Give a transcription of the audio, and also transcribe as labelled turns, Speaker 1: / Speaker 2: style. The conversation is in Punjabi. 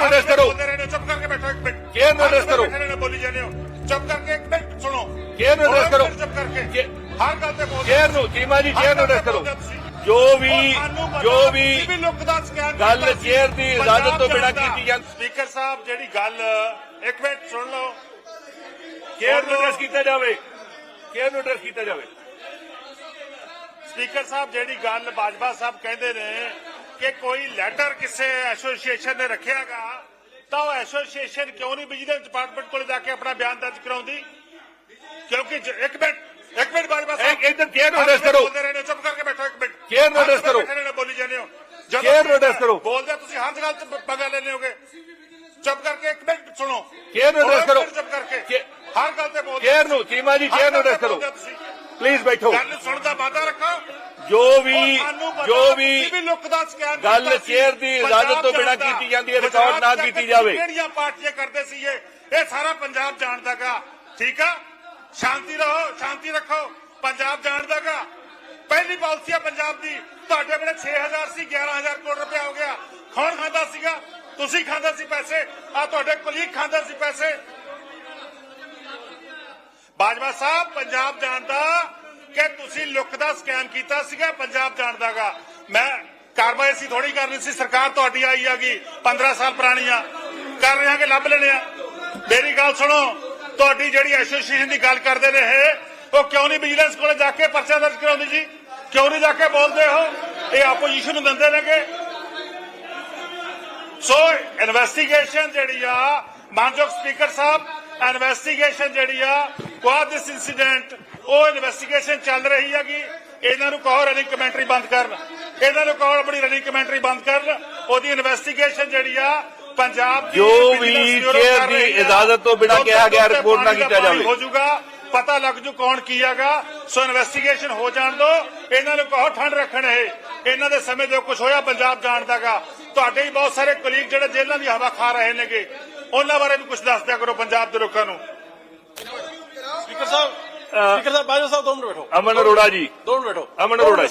Speaker 1: ਨੂੰ address ਕਰੋ।
Speaker 2: ਬੋਲਦੇ ਰਹੇ ਨੇ, ਚੁੱਪ ਕਰਕੇ ਬੈਠੋ ਇੱਕ ਮਿੰਟ
Speaker 1: ਕੇਅਰ ਨੂੰ address ਕਰੋ।
Speaker 2: ਬੈਠੇ ਰਹੇ ਨੇ, ਬੋਲੀ ਜਾਂਦੇ ਹੋ ਚੁੱਪ ਕਰਕੇ ਇੱਕ ਮਿੰਟ ਸੁਣੋ
Speaker 1: ਕੇਅਰ ਨੂੰ address ਕਰੋ।
Speaker 2: ਚੁੱਪ ਕਰਕੇ
Speaker 1: ਕੇ-
Speaker 2: ਹਰ ਗੱਲ ਤੇ ਬੋਲਦੇ
Speaker 1: ਚੇਅਰ ਨੂੰ ਚੀਮਾ ਜੀ ਚੇਅਰ ਨੂੰ ਅਡਰੈਸ ਕਰੋ ਜੋ ਵੀ ਜੋ ਵੀ ਗੱਲ ਚੇਅਰ ਦੀ ਇਜਾਜ਼ਤ ਤੋਂ ਬਿਨਾਂ ਕੀਤੀ ਜਾਂਦੀ
Speaker 2: ਸਪੀਕਰ ਸਾਹਿਬ ਜਿਹੜੀ ਗੱਲ ਇੱਕ ਮਿੰਟ ਸੁਣ ਲਓ
Speaker 1: ਚੇਅਰ ਨੂੰ ਅਡਰੈਸ ਕੀਤਾ ਜਾਵੇ ਚੇਅਰ ਨੂੰ ਅਡਰੈਸ ਕੀਤਾ ਜਾਵੇ
Speaker 2: ਸਪੀਕਰ ਸਾਹਿਬ ਜਿਹੜੀ ਗੱਲ ਬਾਜਵਾ ਸਾਹਿਬ ਕਹਿੰਦੇ ਨੇ ਕਿ ਕੋਈ ਲੈਟਰ ਕਿਸੇ ਐਸੋਸੀਏਸ਼ਨ ਨੇ ਰੱਖਿਆਗਾ ਤਾਂ ਉਹ ਐਸੋਸੀਏਸ਼ਨ ਕਿਉਂ ਨਹੀਂ ਵਿਜੀਲੈਂਸ ਡਿਪਾਰਟਮੈਂਟ ਕੋਲ ਜਾ ਕੇ ਆਪਣਾ ਬਿਆਨ ਦਰਜ ਕਰਾਉਂਦੀ? ਕਿਉਂਕਿ ਇੱਕ ਮਿੰਟ ਇੱਕ ਮਿੰਟ ਸਾਹਿਬ।
Speaker 1: ਇੱਕ ਇੱਧਰ ਚੇਅਰ ਨੂੰ ਅਡਰੈਸ ਕਰੋ।
Speaker 2: ਬੋਲਦੇ ਚੁੱਪ ਕਰਕੇ ਬੈਠੋ ਇੱਕ ਮਿੰਟ।
Speaker 1: ਚੇਅਰ ਨੂੰ address ਕਰੋ।
Speaker 2: ਬੋਲੀ ਜਾਂਦੇ ਹੋ। ਜਦੋਂ
Speaker 1: ਚੇਅਰ ਨੂੰ address ਕਰੋ।
Speaker 2: ਬੋਲਦੇ ਤੁਸੀਂ ਹਰ ਗੱਲ ਤੇ ਪੰਗਾ ਲੈਣੇ ਹੋਗੇ। ਚੁੱਪ ਕਰਕੇ ਇੱਕ ਮਿੰਟ ਸੁਣੋ।
Speaker 1: ਚੇਅਰ ਨੂੰ address
Speaker 2: ਇੱਕ
Speaker 1: ਕਰੋ।
Speaker 2: ਚੁੱਪ ਕਰਕੇ। ਹਰ ਗੱਲ ਤੇ ਬੋਲਦੇ
Speaker 1: ਚੇਅਰ ਨੂੰ ਚੀਮਾ ਜੀ ਚੇਅਰ ਨੂੰ ਅਡਰੈਸ ਕਰੋ। ਪਲੀਜ਼ ਬੈਠੋ।
Speaker 2: ਗੱਲ ਸੁਣਨ ਦਾ ਵਾਅਦਾ ਰੱਖੋ
Speaker 1: ਜੋ ਵੀ ਜੋ ਵੀ ਗੱਲ। ਚੇਅਰ ਦੀ ਇਜਾਜ਼ਤ ਤੋਂ ਬਿਨਾਂ। ਕੀਤੀ ਜਾਂਦੀ ਹੈ, ਰਿਕਾਰਡ ਨਾ ਕੀਤੀ ਜਾਵੇ।
Speaker 2: ਕਿਹੜੀਆਂ ਪਾਰਟੀਆਂ ਕਰਦੇ ਸੀ ਇਹ? ਇਹ ਸਾਰਾ ਪੰਜਾਬ ਜਾਣਦਾਗਾ ਠੀਕ ਆ? ਸ਼ਾਂਤੀ ਰਹੋ ਸ਼ਾਂਤੀ ਰੱਖੋ। ਪੰਜਾਬ ਜਾਣਦਾਗਾ ਪਹਿਲੀ ਪਾਲਿਸੀ ਆ ਪੰਜਾਬ ਦੀ। ਤੁਹਾਡੇ ਵੇਲੇ 6000 ਸੀ 11000 ਕਰੋੜ ਰੁਪਇਆ ਹੋ ਗਿਆ। ਕੌਣ ਖਾਂਦਾ ਸੀਗਾ? ਤੁਸੀਂ ਖਾਂਦੇ ਸੀ ਪੈਸੇ। ਆ ਤੁਹਾਡੇ ਕੁਲੀਗ ਖਾਂਦੇ ਸੀ ਪੈਸੇ। ਬਾਜਵਾ ਸਾਹਿਬ ਪੰਜਾਬ ਜਾਣਦਾ ਕਿ ਤੁਸੀਂ ਲੁੱਕ ਦਾ ਸਕੈਮ ਕੀਤਾ ਸੀਗਾ, ਪੰਜਾਬ ਜਾਣਦਾਗਾ ਮੈਂ ਕਾਰਵਾਈ ਸੀ ਥੋੜੀ ਕਰਨੀ ਸੀ, ਸਰਕਾਰ ਤੁਹਾਡੀ ਆਈ ਆਗੀ 15 ਸਾਲ ਪੁਰਾਣੀ ਆ ਕਰ ਰਹੇ ਹਾਂ ਕਿ ਲੱਭ ਲੈਣੇ ਆ ਮੇਰੀ ਗੱਲ ਸੁਣੋ, ਤੁਹਾਡੀ ਜਿਹੜੀ ਐਸੋਸੀਏਸ਼ਨ ਦੀ ਗੱਲ ਕਰਦੇ ਨੇ ਇਹ, ਉਹ ਕਿਉਂ ਨਹੀਂ ਵਿਜੀਲੈਂਸ ਕੋਲੇ ਜਾ ਕੇ ਪਰਚਾ ਦਰਜ ਕਰਾਉਂਦੀ ਜੀ? ਕਿਉਂ ਨਹੀਂ ਜਾ ਕੇ ਬੋਲਦੇ ਹੋ ਇਹ ਆਪੋਜੀਸ਼ਨ ਨੂੰ ਦਿੰਦੇ ਨੇਗੇ। ਸੋ ਇਨਵੈਸਟੀਗੇਸ਼ਨ ਜਿਹੜੀ ਆ, ਮਾਨਯੋਗ ਸਪੀਕਰ ਸਾਹਿਬ ਇਨਵੈਸਟੀਗੇਸ਼ਨ ਜਿਹੜੀ ਆ ਵਾਟ ਦਿਸ ਇਨਸੀਡੈਂਟ ਉਹ ਇਨਵੈਸਟੀਗੇਸ਼ਨ ਚੱਲ ਰਹੀ ਹੈਗੀ ਇਹਨਾਂ ਨੂੰ ਕਹੋ ਰਨਿੰਗ ਕਮੈਂਟਰੀ ਬੰਦ ਕਰਨ। ਇਹਨਾਂ ਨੂੰ ਕਹੋ ਆਪਣੀ ਰਨਿੰਗ ਕਮੈਂਟਰੀ ਬੰਦ ਕਰਨ। ਉਹਦੀ ਇਨਵੈਸਟੀਗੇਸ਼ਨ ਜਿਹੜੀ ਆ ਪੰਜਾਬ ਦੀ
Speaker 1: ਜੋ ਵੀ ਚੇਅਰ ਦੀ। ਇਜਾਜ਼ਤ ਤੋਂ ਬਿਨਾਂ ਕਿਹਾ ਗਿਆ ਰਿਪੋਰਟ ਨਾ ਕੀਤਾ ਜਾਵੇ।
Speaker 2: ਹੋ ਜਾਊਗਾ ਪਤਾ ਲੱਗ ਜੂ ਕੌਣ ਕੀ ਹੈਗਾ। ਸੋ ਇਨਵੈਸਟੀਗੇਸ਼ਨ ਹੋ ਜਾਣ ਦੋ। ਇਹਨਾਂ ਨੂੰ ਕਹੋ ਠੰਡ ਰੱਖਣ ਇਹ। ਇਹਨਾਂ ਦੇ ਸਮੇਂ ਜੋ ਕੁਝ ਹੋਇਆ ਪੰਜਾਬ ਜਾਣਦਾਗਾ ਤੁਹਾਡੇ ਹੀ ਬਹੁਤ ਸਾਰੇ ਕੁਲੀਗ ਜਿਹੜੇ ਜੇਲ੍ਹਾਂ ਦੀ ਹਵਾ ਖਾ ਰਹੇ ਨੇਗੇ ਉਹਨਾਂ ਬਾਰੇ ਵੀ ਕੁਝ ਦੱਸ ਦਿਆ ਕਰੋ ਪੰਜਾਬ ਦੇ ਲੋਕਾਂ ਨੂੰ।
Speaker 3: ਸਪੀਕਰ ਸਾਹਿਬ ਸਪੀਕਰ ਸਾਹਿਬ ਬਾਜਵਾ ਸਾਹਿਬ ਦੋ ਮਿੰਟ ਬੈਠੋ
Speaker 1: ਅਮਨ ਅਰੋੜਾ ਜੀ
Speaker 3: ਦੋ ਮਿੰਟ ਬੈਠੋ
Speaker 1: ਅਮਨ ਅਰੋੜਾ ਜੀ।